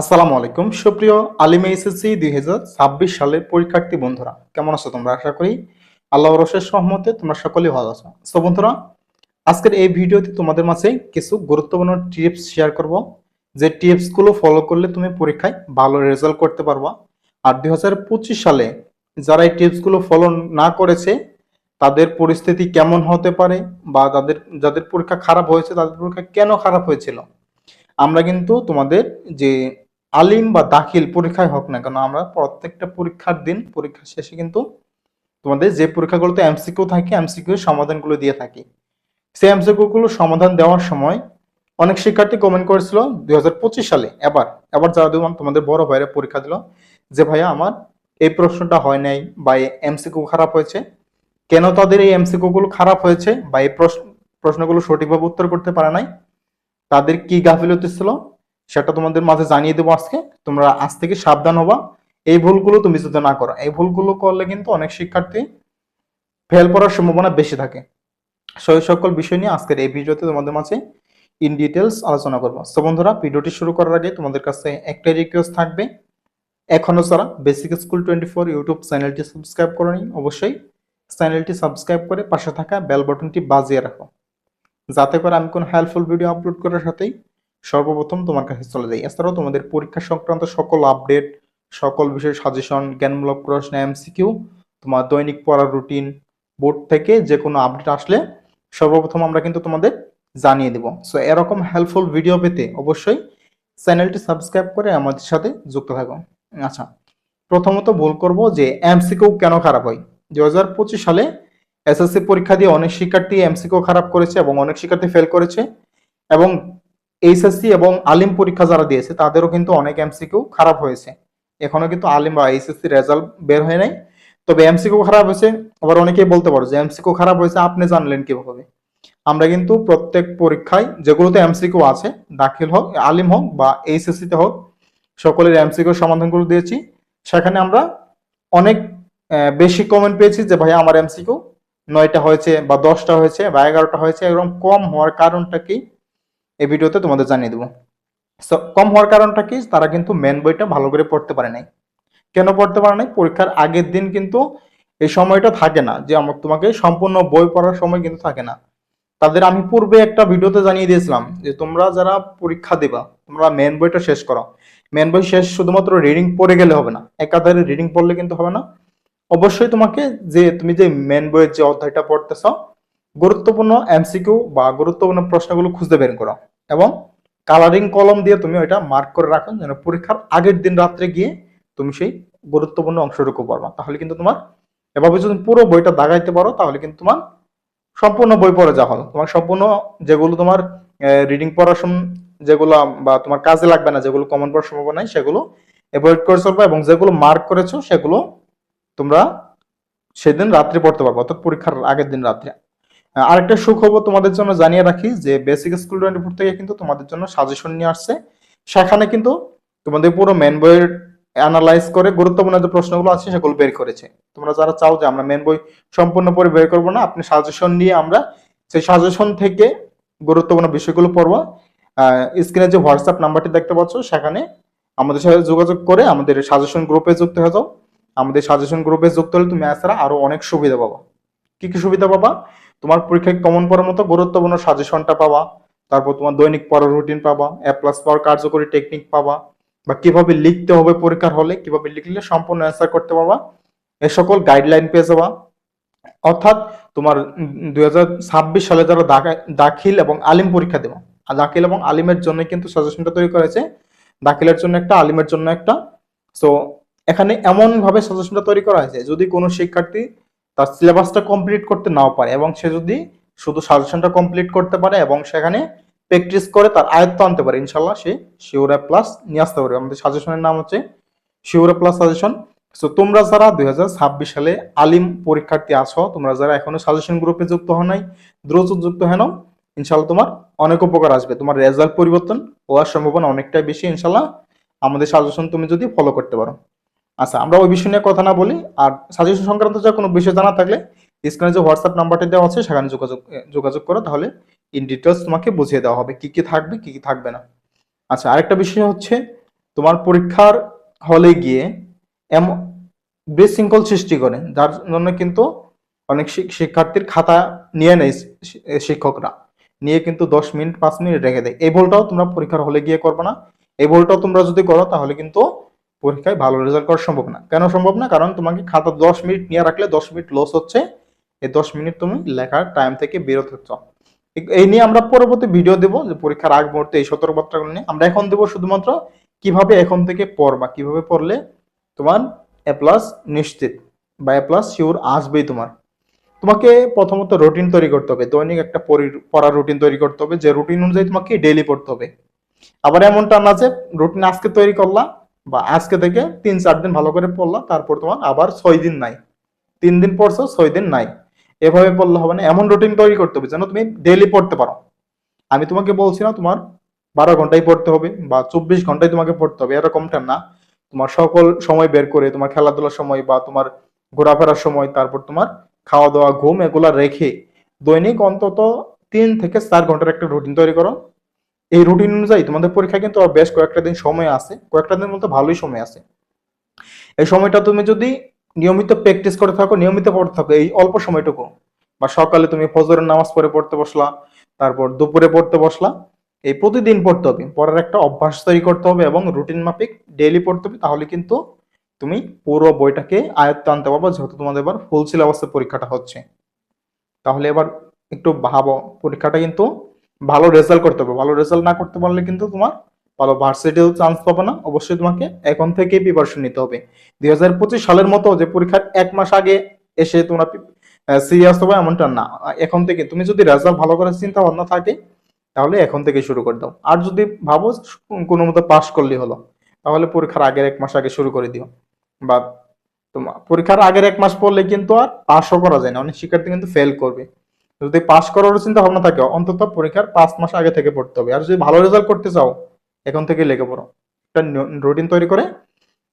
আসসালামু আলাইকুম। সুপ্রিয় আলিমে এসএসসি দুই হাজার ছাব্বিশ সালের পরীক্ষার্থী বন্ধুরা, কেমন আছো তোমরা? আশা করি আল্লাহ রসের সহমতে তোমরা সকলেই ভালো আছো। তো বন্ধুরা, আজকের এই ভিডিওতে তোমাদের মাঝে কিছু গুরুত্বপূর্ণ টিপস শেয়ার করব, যে টিপসগুলো ফলো করলে তুমি পরীক্ষায় ভালো রেজাল্ট করতে পারবা। আর দুই হাজার পঁচিশ সালে যারা এই টিপসগুলো ফলো না করেছে, তাদের পরিস্থিতি কেমন হতে পারে বা তাদের, যাদের পরীক্ষা খারাপ হয়েছে, তাদের পরীক্ষা কেন খারাপ হয়েছিল? আমরা কিন্তু তোমাদের যে আলিম বা দাখিল পরীক্ষায় হোক না কেন, আমরা প্রত্যেকটা পরীক্ষার দিন পরীক্ষা শেষে কিন্তু তোমাদের যে পরীক্ষাগুলোতে এমসিকিউ থাকে এমসিকিউ সমাধানগুলো দিয়ে থাকি। সেই এমসিকিউ গুলো সমাধান দেওয়ার সময় অনেক শিক্ষার্থী কমেন্ট করেছিল দু হাজার পঁচিশ সালে, এবার এবার যারা তোমাদের বড় ভাইরা পরীক্ষা দিল যে, ভাইয়া, আমার এই প্রশ্নটা হয় নাই বা এই এমসিকিউ খারাপ হয়েছে। কেন তাদের এই এমসিকিউ গুলো খারাপ হয়েছে বা এই প্রশ্ন, প্রশ্নগুলো সঠিকভাবে উত্তর করতে পারে নাই? তাদের কি গাফিলতি ছিল? সেটা তোমাদের মাঝে জানিয়ে দেবো আজকে। তোমরা আজ থেকে সাবধান হবা। এই ভুলগুলো তুমি যদি না করো, এই ভুলগুলো করলে কিন্তু অনেক শিক্ষার্থী ফেল করার সম্ভাবনা বেশি থাকে। সেই সকল বিষয় নিয়ে আজকের এই ভিডিওতে তোমাদের মাঝে ইন ডিটেলস আলোচনা করব। তো বন্ধুরা, ভিডিওটি শুরু করার আগে তোমাদের কাছে একটাই রিকোয়েস্ট থাকবে। এখনও যারা basic school twenty four YouTube চ্যানেলটি সাবস্ক্রাইব করনি, অবশ্যই চ্যানেলটি সাবস্ক্রাইব করে পাশে থাকা বেল বাটনটি বাজিয়ে রাখো। যাতে করে আমি কোনো হেল্পফুল ভিডিও আপলোড করার সাথেই সর্বপ্রথম তোমার কাছে চলে যাই। এছাড়াও তোমাদের পরীক্ষা সংক্রান্ত সকল আপডেট সকল বিষয়ের সাজেশন জ্ঞানমূলক প্রশ্ন এমসিকিউ তোমার দৈনিক পড়ার রুটিন বোর্ড থেকে যে কোনো আপডেট আসলে সর্বপ্রথম আমরা কিন্তু তোমাদের জানিয়ে দেব। সো এরকম হেল্পফুল ভিডিও পেতে অবশ্যই চ্যানেলটি সাবস্ক্রাইব করে আমাদের সাথে যুক্ত থাকো। আচ্ছা প্রথমত ভুল করব যে এমসিকিউ কেন খারাপ হয়? দুই হাজার পঁচিশ সালে এসএসসি পরীক্ষা দিয়ে অনেক শিক্ষার্থী এমসিকিউ খারাপ করেছে এবং অনেক শিক্ষার্থী ফেল করেছে এবং এইচএসসি এবং আলিম পরীক্ষা যারা দিয়েছে, তাদেরও কিন্তু অনেক এমসিকিউ খারাপ হয়েছে। এখনও কিন্তু আলিম বা এইচএসসি রেজাল্ট বের হয় নাই। তবে এমসিকিউ খারাপ হয়েছে, আবার অনেকেই বলতে পারো যে এমসিকিউ খারাপ হয়েছে, আপনি জানলেন কীভাবে? আমরা কিন্তু প্রত্যেক পরীক্ষায় যেগুলোতে এমসিকিউ আছে, দাখিল হোক, আলিম হোক বা এইচএসসি তে হোক, সকলের এমসিকিউ সমাধানগুলো দিয়েছি। সেখানে আমরা অনেক বেশি কমেন্ট পেয়েছি যে, ভাই, আমার এমসিকিউ নয়টা হয়েছে বা দশটা হয়েছে বা এগারোটা হয়েছে। এরকম কম হওয়ার কারণটা কি? এই ভিডিওতে তোমাদের জানিয়ে দেবো। So, কম হওয়ার কারণটা কি? তারা কিন্তু মেন বইটা ভালো করে পড়তে পারে নাই। কেন পড়তে পারে নাই? পরীক্ষার আগের দিন কিন্তু এই সময়টা থাকে না যে আমার তোমাকে সম্পূর্ণ বই পড়ার সময় কিন্তু থাকে না। তাদের আমি পূর্বে একটা ভিডিওতে জানিয়ে দিয়েছিলাম যে তোমরা যারা পরীক্ষা দেবা তোমরা মেন বইটা শেষ করো। মেন বই শেষ শুধুমাত্র রিডিং পড়ে গেলে হবে না একাধারে রিডিং পড়লে কিন্তু হবে না। অবশ্যই তোমাকে যে তুমি যে মেন বইয়ের যে অধ্যায়টা পড়তেছ গুরুত্বপূর্ণ এমসিকিউ বা গুরুত্বপূর্ণ প্রশ্নগুলো খুঁজে বের করো এবং কালারিং কলম দিয়ে তুমি ওইটা মার্ক করে রাখো যেন পরীক্ষার আগের দিন রাত্রে গিয়ে তুমি সেই গুরুত্বপূর্ণ অংশটুকু পড়বা। তাহলে কিন্তু তোমার এভাবে যদি পুরো বইটা দাগাইতে পারো, তাহলে কিন্তু তোমার সম্পূর্ণ বই পড়ে যাওয়া হলো। তোমার সম্পূর্ণ যেগুলো তোমার রিডিং পড়ার যেগুলো বা তোমার কাজে লাগবে না, যেগুলো কমন পড়ার সম্ভাবনা নাই, সেগুলো অ্যাভয়েড করে চলবে এবং যেগুলো মার্ক করেছ, সেগুলো তোমরা সেদিন রাত্রে পড়তে পারব, অর্থাৎ পরীক্ষার আগের দিন রাত্রে। আরেকটা সুখবর তোমাদের জন্য জানিয়ে রাখি যে বেসিক স্কুল টোয়েন্টি ফোর থেকে কিন্তু তোমাদের জন্য সাজেশন নিয়ে আসছে। সেখানে কিন্তু তোমাদের পুরো মেন বইয়ের অ্যানালাইজ করে গুরুত্বপূর্ণ যে প্রশ্নগুলো আছে সেগুলো বের করেছে। তোমরা যারা চাও যে আমরা মেন বই সম্পূর্ণ পড়ে বের করব না, আপনি সাজেশন নিয়ে আমরা সেই সাজেশন থেকে গুরুত্বপূর্ণ বিষয়গুলো পড়ব। স্ক্রিনে যে হোয়াটসঅ্যাপ নাম্বারটি দেখতে পাচ্ছ, সেখানে আমাদের সাথে যোগাযোগ করে আমাদের সাজেশন গ্রুপে যুক্ত হয়ে যাও। আমাদের সাজেশন গ্রুপে যুক্ত হলে তুমি এছাড়া আরও অনেক সুবিধা পাবা। কি কি সুবিধা পাবা? তোমার পরীক্ষায় কমন পড়ার মতো গুরুত্বপূর্ণ সাজেশনটা পাবা, তারপর তোমার দৈনিক পড়ার রুটিন পাবা এ প্লাস পাওয়ার কার্যকরী টেকনিক পাবা, বা কীভাবে লিখতে হবে পরীক্ষার হলে, কীভাবে লিখলে সম্পূর্ণ অ্যান্সার করতে পারবা, এ সকল গাইডলাইন পেয়ে যাবা। অর্থাৎ তোমার দুই হাজার ছাব্বিশ সালে যারা দাখা- দাখিল এবং আলিম পরীক্ষা দেবো দাখিল এবং আলিমের জন্য কিন্তু সাজেশনটা তৈরি করেছে দাখিলের জন্য একটা, আলিমের জন্য একটা। সো এখানে এমন ভাবে সাজেশনটা তৈরি করা হয়েছে, যদি কোনো শিক্ষার্থী তার সিলেবাসটা কমপ্লিট করতে নাও পারে এবং সে যদি শুধু সাজেশনটা কমপ্লিট করতে পারে এবং সেখানে প্র্যাকটিস করে তার আয়ত্ত আনতে পারে ইনশাল্লাহ সে শিওরা প্লাস নিয়ে আসতে পারবে। আমাদের সাজেশনের নাম হচ্ছে শিওরা প্লাস সাজেশন সো তোমরা যারা দুই হাজার ছাব্বিশ সালে আলিম পরীক্ষার্থী আছো, তোমরা যারা এখনও সাজেশন গ্রুপে যুক্ত হও নাই, দ্রুত যুক্ত নাও। ইনশাল্লাহ তোমার অনেক উপকার আসবে। তোমার রেজাল্ট পরিবর্তন হওয়ার সম্ভাবনা অনেকটাই বেশি ইনশাল্লাহ আমাদের সাজেশন তুমি যদি ফলো করতে পারো। আচ্ছা আমরা ওই বিষয় নিয়ে কথা না বলি, আর সাজেশন সংক্রান্ত যা কোনো বিষয় জানা থাকলে স্ক্রিনে যে হোয়াটসঅ্যাপ নাম্বারটি দেওয়া আছে, সেখানে যোগাযোগ যোগাযোগ করো, তাহলে ইন ডিটেলস তোমাকে বুঝিয়ে দেওয়া হবে কি কি থাকবে, কি কি থাকবে না। আচ্ছা আরেকটা বিষয় হচ্ছে, তোমার পরীক্ষার হলে গিয়ে এমন বিশৃঙ্খল সৃষ্টি করে, যার জন্য কিন্তু অনেক শিক্ষার্থীর খাতা নিয়ে নেয় শিক্ষকরা। নিয়ে কিন্তু দশ মিনিট, পাঁচ মিনিট রেখে দেয়। এই ভুলটাও তোমরা পরীক্ষার হলে গিয়ে করবে না। এই ভুলটাও তোমরা যদি করো, তাহলে কিন্তু পরীক্ষায় ভালো রেজাল্ট করা সম্ভব না। কেন সম্ভব না? কারণ তোমাকে খাতা দশ মিনিট নিয়ে রাখলে দশ মিনিট লস হচ্ছে। এই দশ মিনিট তুমি লেখার টাইম থেকে বিরত হচ্ছ। এই- নিয়ে আমরা পরবর্তী ভিডিও দেব যে পরীক্ষার আগ মুহূর্তে এই সতর্কবার্তাগুলো নিয়ে। আমরা এখন দেবো শুধুমাত্র কীভাবে এখন থেকে পড়বা, কীভাবে পড়লে তোমার এ প্লাস নিশ্চিত বা এ প্লাস শিওর আসবেই তোমার। তোমাকে প্রথমত রুটিন তৈরি করতে হবে। দৈনিক একটা পড়ার রুটিন তৈরি করতে হবে। যে রুটিন অনুযায়ী তোমাকে ডেইলি পড়তে হবে। আবার এমনটা না যে রুটিন আজকে তৈরি করলা বা আজকে থেকে তিন, চার দিন ভালো করে পড়লা, তারপর তোমার আবার ছয় দিন নাই। তিন দিন পড়ছো, ছয় দিন নাই। এভাবে পড়লে হবে না, এমন রুটিন তৈরি করতে হবে যেন তুমি ডেইলি পড়তে পারো। আমি তোমাকে বলছি না, তোমার বারো ঘন্টায় পড়তে হবে বা চব্বিশ ঘন্টায় তোমাকে পড়তে হবে এরকমটা না। তোমার সকল সময় বের করে, তোমার খেলাধুলার সময় বা তোমার ঘোরাফেরার সময়, তারপর তোমার খাওয়া দাওয়া ঘুম, এগুলা রেখে দৈনিক অন্তত তিন থেকে চার ঘণ্টার একটা রুটিন তৈরি করো। এই রুটিন অনুযায়ী তোমাদের পরীক্ষা কিন্তু আর বেশ কয়েকটা দিন সময় আছে। কয়েকটা দিন মধ্যে ভালোই সময় আছে। এই সময়টা তুমি যদি নিয়মিত প্র্যাকটিস করে থাকো, নিয়মিত পড়তে থাকো, এই অল্প সময়টুকু। বা সকালে তুমি ফজরের নামাজ পড়ে পড়তে বসলা, তারপর দুপুরে পড়তে বসলা, এই প্রতিদিন পড়তে হবে। পড়ার একটা অভ্যাস তৈরি করতে হবে এবং রুটিন মাফিক ডেইলি পড়তে হবে, তাহলে কিন্তু তুমি পুরো বইটাকে আয়ত্তে আনতে পারব, যেহেতু তোমাদের এবার ফুল সিলেবাসের পরীক্ষাটা হচ্ছে। তাহলে এবার একটু ভাবো, পরীক্ষাটা কিন্তু ভালো রেজাল্ট করতে হবে। ভালো রেজাল্ট না করতে পারলে কিন্তু তোমার ভালো ভার্সিটিও চান্স পাবে না। অবশ্যই তোমাকে এখন থেকেই প্রিপারেশন নিতে হবে। দুই হাজার পঁচিশ সালের মতো যে পরীক্ষার এক মাস আগে এসে তোমরা সিরিয়াস হবে এমনটা না। এখন থেকে তুমি যদি রেজাল্ট ভালো করে চিন্তা ভাবনা থাকে, তাহলে এখন থেকে শুরু করে দাও। আর যদি ভাবো কোনো মতো পাশ করলে হলো, তাহলে পরীক্ষার আগের এক মাস আগে শুরু করে দিও। বা তোমার পরীক্ষার আগের এক মাস পড়লে কিন্তু আর পাসও করা যায় না। অনেক শিক্ষার্থী কিন্তু ফেল করবে। যদি পাস করার চিন্তা ভাবনা থাকে, অন্তত পরীক্ষার পাঁচ মাস আগে থেকে পড়তে হবে। আর যদি ভালো রেজাল্ট করতে চাও, এখন থেকে লেগে পড়ো। একটা রুটিন তৈরি করে,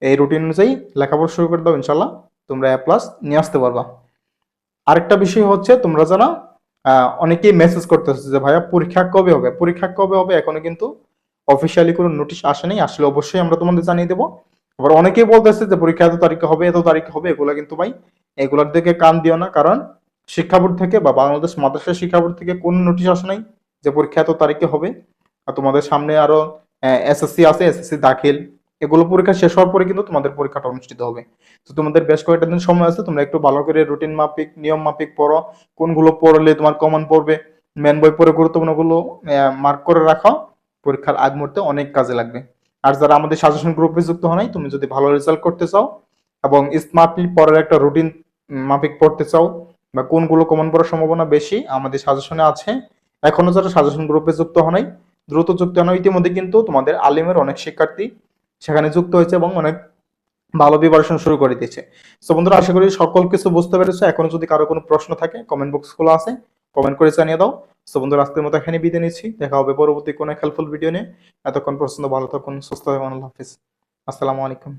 এই রুটিন অনুযায়ী লেখাপড়া শুরু করে দাও ইনশাল্লাহ তোমরা এ প্লাস নিয়ে আসতে পারবা। আরেকটা বিষয় হচ্ছে, তোমরা যারা অনেকেই মেসেজ করতেছে যে, ভাইয়া, পরীক্ষা কবে হবে? পরীক্ষা কবে হবে? এখনও কিন্তু অফিসিয়ালি কোনো নোটিশ আসেনি আসলে অবশ্যই আমরা তোমাদের জানিয়ে দেবো। আবার অনেকেই বলতেছে যে, পরীক্ষা এত তারিখে হবে, এত তারিখে হবে, এগুলো কিন্তু ভাই, এগুলার দিকে কান দিও না। কারণ শিক্ষা বোর্ড থেকে বা বাংলাদেশ মাদ্রাসা শিক্ষা বোর্ড থেকে কোন নোটিশ আসে নাই যে পরীক্ষা এত তারিখে হবে? আর তোমাদের সামনে আরও এসএসসি আছে এসএসসি দাখিল। এগুলো পরীক্ষা শেষ হওয়ার পরে কিন্তু তোমাদের পরীক্ষাটা অনুষ্ঠিত হবে। তো তোমাদের বেশ কয়েকটা দিন সময় আছে, তোমরা একটু ভালো করে রুটিন মাফিক, নিয়ম মাফিক পড়ো। কোনগুলো পড়লে তোমার কমন পড়বে? মেন বই পড়ে গুরুত্বপূর্ণগুলো মার্ক করে রাখো। পরীক্ষার আগ মুহূর্তে অনেক কাজে লাগবে। আর যারা আমাদের সাজেশন গ্রুপে যুক্ত হয় তুমি যদি ভালো রেজাল্ট করতে চাও এবং স্মার্টলি পড়ার একটা রুটিন মাফিক পড়তে চাও বা কোনগুলো কমন পড়ার সম্ভাবনা বেশি, আমাদের সাজেশনে আছে। এখনও যারা সাজেশন গ্রুপে যুক্ত হয় নাই দ্রুত যুক্ত হয় ইতিমধ্যে কিন্তু তোমাদের আলিমের অনেক শিক্ষার্থী সেখানে যুক্ত হয়েছে এবং অনেক ভালো প্রিপারেশন শুরু করে দিয়েছে। তো বন্ধুরা, আশা করি সকল কিছু বুঝতে পেরেছ। এখনও যদি কারও কোনো প্রশ্ন থাকে কমেন্ট বক্স খোলা আছে কমেন্ট করে জানিয়ে দাও। তো বন্ধুরা, আজকের মতো এখানে বিদায় নিচ্ছি। দেখা হবে পরবর্তী কোনো হেল্পফুল ভিডিও নিয়ে। এতক্ষণ পর্যন্ত ভালো থাকুন, সুস্থ থাকুন। আল্লাহ হাফিজ। আসসালামু আলাইকুম।